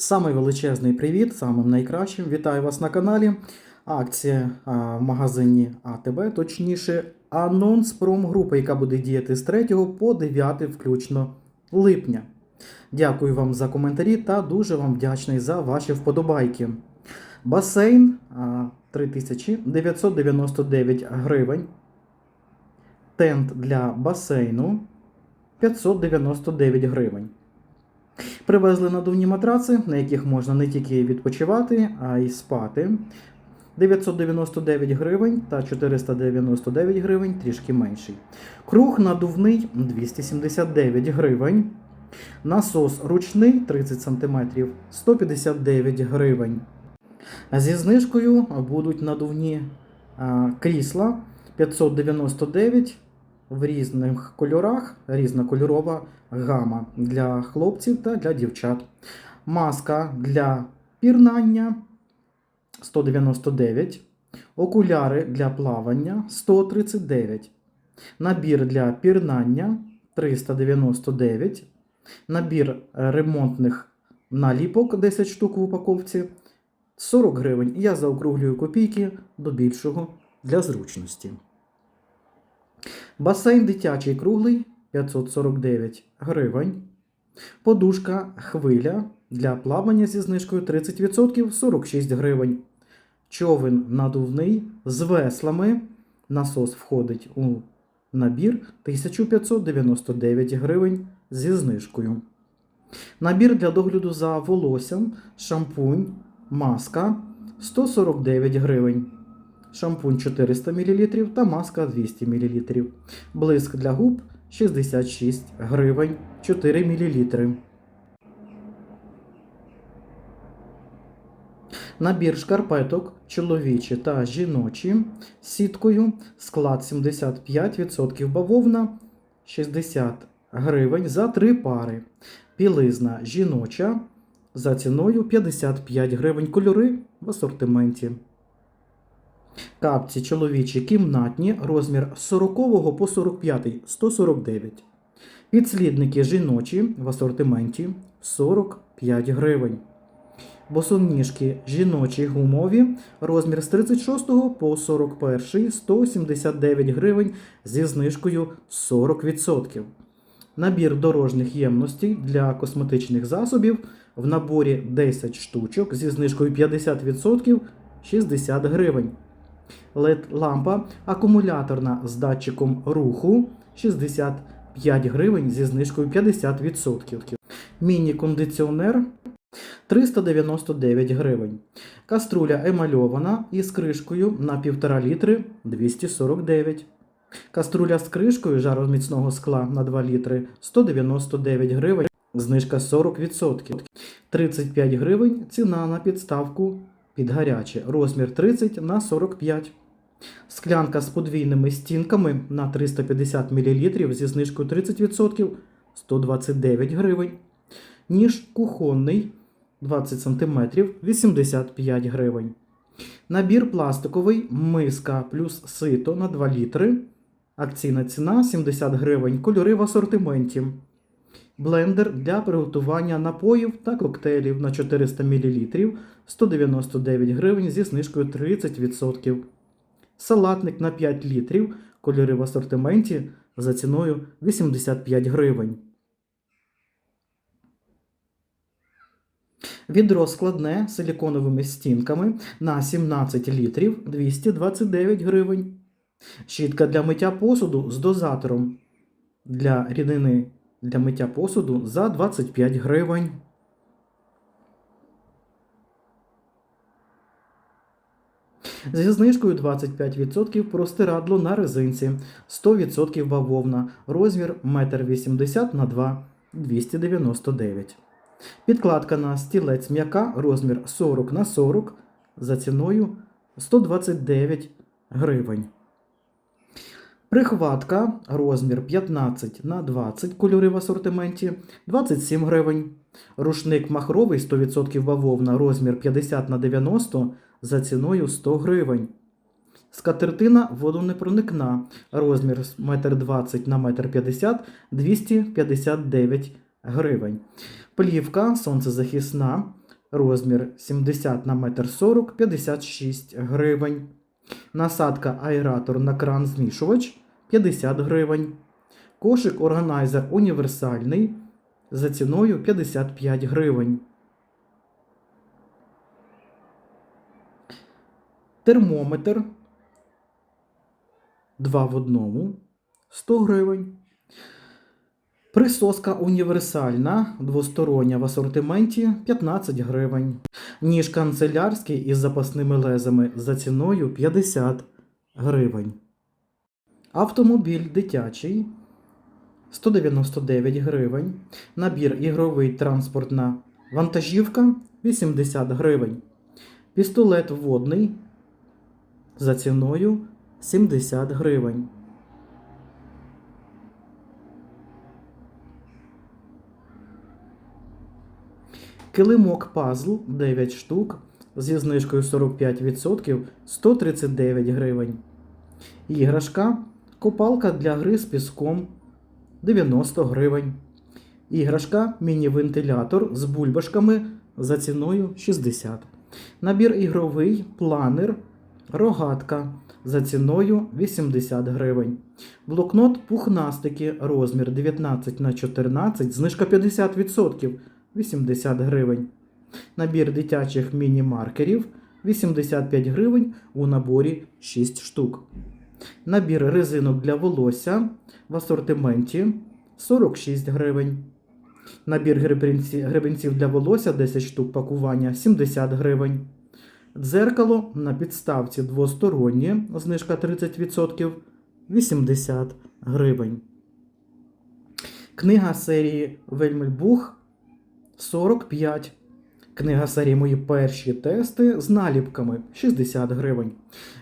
Самий величезний привіт, самим найкращим. Вітаю вас на каналі. Акція а, в магазині АТБ, точніше, анонс промгрупи, яка буде діяти з 3 по 9 включно липня. Дякую вам за коментарі та дуже вам вдячний за ваші вподобайки. Басейн а, 3999 гривень. Тент для басейну 599 гривень. Привезли надувні матраци, на яких можна не тільки відпочивати, а й спати. 999 гривень та 499 гривень трішки менший. Круг надувний 279 гривень. Насос ручний 30 см 159 гривень. Зі знижкою будуть надувні крісла 599 в різних кольорах, різнокольорова гама для хлопців та для дівчат. Маска для пірнання 199, окуляри для плавання 139, набір для пірнання 399, набір ремонтних наліпок 10 штук в упаковці 40 гривень. Я заокруглюю копійки до більшого для зручності. Басейн дитячий круглий 549 гривень. Подушка хвиля для плавання зі знижкою 30% 46 гривень. Човен надувний з веслами. Насос входить у набір 1599 гривень зі знижкою. Набір для догляду за волоссям, шампунь, маска 149 гривень. Шампунь 400 мл та маска 200 мл. Блиск для губ 66 гривень 4 мл. Набір шкарпеток чоловічі та жіночі з сіткою. Склад 75% бавовна 60 гривень за 3 пари. Білизна жіноча за ціною 55 гривень. Кольори в асортименті. Капці чоловічі кімнатні, розмір з 40 по 45 149. Підслідники жіночі в асортименті 45 гривень. Босоніжки жіночі гумові, розмір з 36 по 41 179 гривень зі знижкою 40%. Набір дорожніх ємностей для косметичних засобів в наборі 10 штучок зі знижкою 50% 60 гривень. LED-лампа акумуляторна з датчиком руху 65 гривень зі знижкою 50%. Міні-кондиціонер 399 гривень. Каструля емальована із кришкою на 1,5 літри 249. Каструля з кришкою жароміцного скла на 2 літри 199 гривень. Знижка 40%. 35 гривень ціна на підставку під гаряче. Розмір 30 на 45. Склянка з подвійними стінками на 350 мл зі знижкою 30% 129 гривень. Ніж кухонний 20 см 85 гривень. Набір пластиковий миска плюс сито на 2 літри. Акційна ціна 70 гривень. Кольори в асортименті. Блендер для приготування напоїв та коктейлів на 400 мл 199 гривень зі знижкою 30%. Салатник на 5 літрів. Кольори в асортименті за ціною 85 гривень. Відро складне з силіконовими стінками на 17 літрів 229 гривень. Щітка для миття посуду з дозатором для рідини для миття посуду за 25 гривень. Зі знижкою 25% простирадло на резинці, 100% бавовна, розмір 1,80 на 2 299. Підкладка на стілець м'яка, розмір 40 на 40 за ціною 129 гривень. Прихватка розмір 15 на 20 кольори в асортименті 27 гривень. Рушник махровий 100% бавовна розмір 50 на 90 за ціною 100 гривень. Скатертина водонепроникна розмір 1,20 на 1,50 259 гривень. Плівка сонцезахисна розмір 70 на 1,40 м 56 гривень. Насадка аератор на кран змішувач 50 гривень. Кошик органайзер універсальний за ціною 55 гривень. Термометр 2 в одному 100 гривень. Присоска універсальна, двостороння в асортименті 15 гривень. Ніж канцелярський із запасними лезами за ціною 50 гривень. Автомобіль дитячий 199 гривень. Набір ігровий транспортна вантажівка 80 гривень. Пістолет водний за ціною 70 гривень. Килимок пазл 9 штук зі знижкою 45% 139 гривень. Іграшка копалка для гри з піском 90 гривень. Іграшка міні-вентилятор з бульбашками за ціною 60. Набір ігровий планер рогатка за ціною 80 гривень. Блокнот пухнастики розмір 19 на 14 знижка 50%. 80 гривень. Набір дитячих міні-маркерів 85 гривень у наборі 6 штук. Набір резинок для волосся в асортименті 46 гривень. Набір гребенці- гребенців для волосся 10 штук пакування 70 гривень. Дзеркало на підставці двостороннє, знижка 30% 80 гривень. Книга серії Вельмельбух 45. Книга серії Мої перші тести з наліпками 60 гривень.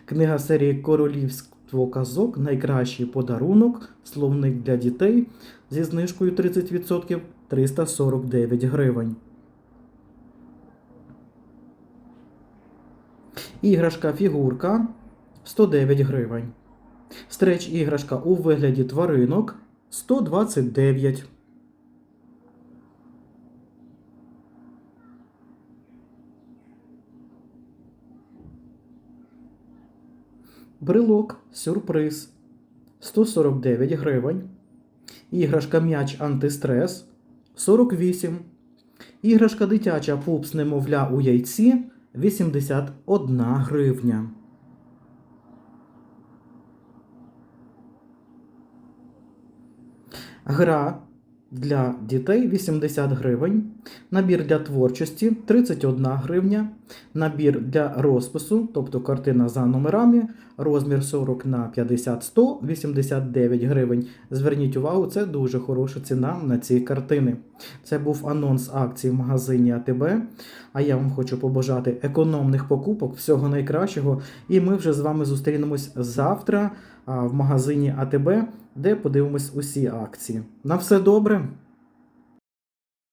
Книга серії Королівство казок Найкращий подарунок. Словник для дітей зі знижкою 30% 349 гривень. Іграшка фігурка 109 гривень. Стреч іграшка у вигляді тваринок 129 Брелок сюрприз 149 гривень. Іграшка м'яч антистрес 48. Іграшка дитяча пупс немовля у яйці 81 гривня. Гра для дітей 80 гривень. Набір для творчості 31 гривня. Набір для розпису, тобто картина за номерами, розмір 40 на 50 100 89 гривень. Зверніть увагу, це дуже хороша ціна на ці картини. Це був анонс акції в магазині АТБ. А я вам хочу побажати економних покупок, всього найкращого. І ми вже з вами зустрінемось завтра в магазині АТБ, де подивимось усі акції. На все добре!